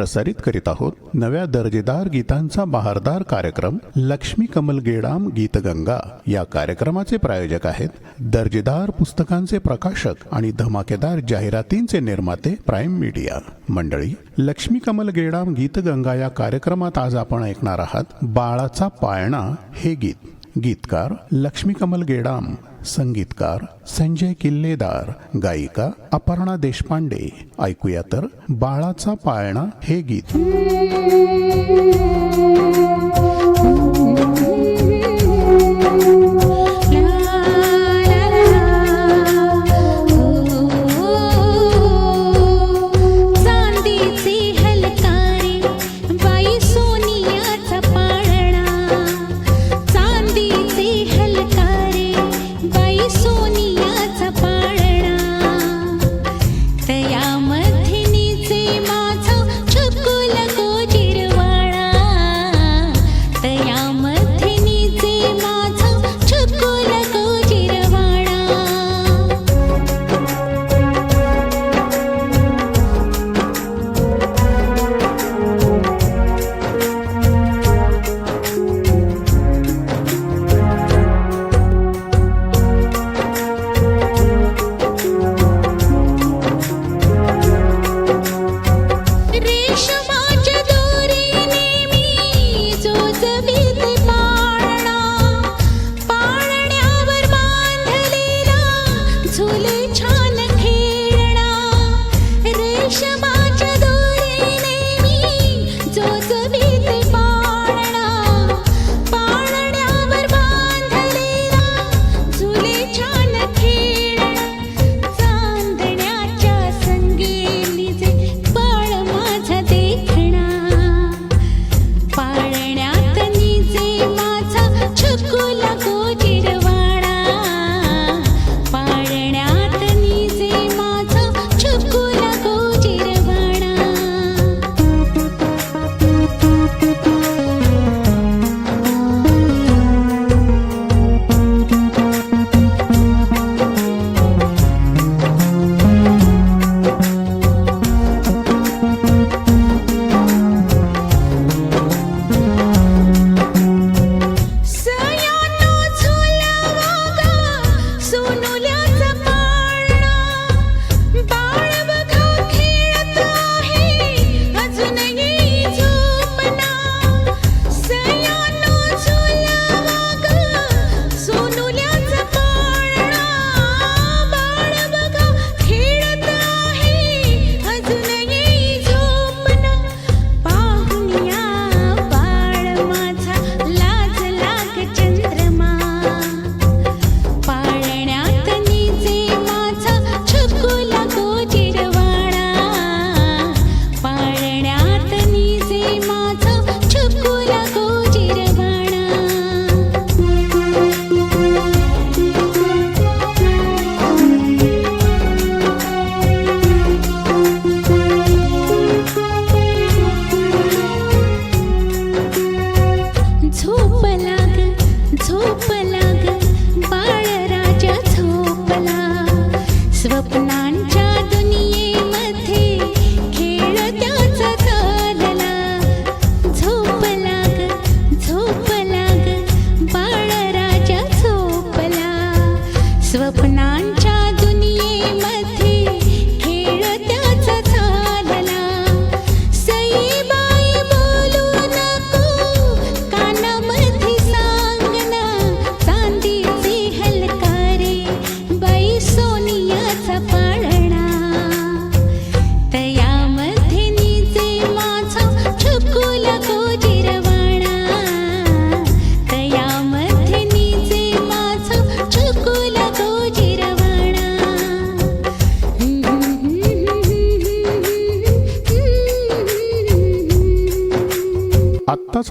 प्रसारित करीत आहोत नव्या दर्जेदार गीतांचा बहारदार कार्यक्रम लक्ष्मी कमल गेडाम गीतगंगा या कार्यक्रमाचे प्रायोजक आहेत दर्जेदार पुस्तकांचे प्रकाशक आणि धमाकेदार जाहिरातींचे निर्माते प्राईम मीडिया. मंडळी लक्ष्मी कमल गेडाम गीतगंगा या कार्यक्रमात आज आपण ऐकणार आहात बाळाचा पाळणा हे गीत. गीतकार लक्ष्मी कमल गेडाम संगीतकार संजय किल्लेदार गायिका अपर्णा देशपांडे. ऐकूया तर बाळाचा पाळणा हे गीत. Shoo.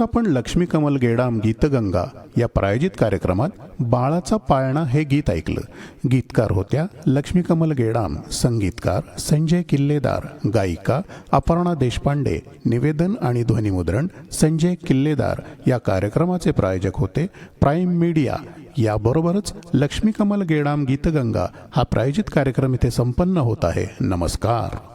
आपण लक्ष्मी कमल गेडाम गीतगंगा या प्रायोजित कार्यक्रमात बाळाचा पाळणा हे गीत ऐकलं. गीतकार होत्या लक्ष्मी कमल गेडाम संगीतकार संजय किल्लेदार गायिका अपर्णा देशपांडे निवेदन आणि ध्वनिमुद्रण संजय किल्लेदार या कार्यक्रमाचे प्रायोजक होते प्राईम मीडिया. याबरोबरच लक्ष्मी कमल गेडाम गीतगंगा हा प्रायोजित कार्यक्रम इथे संपन्न होत आहे. नमस्कार.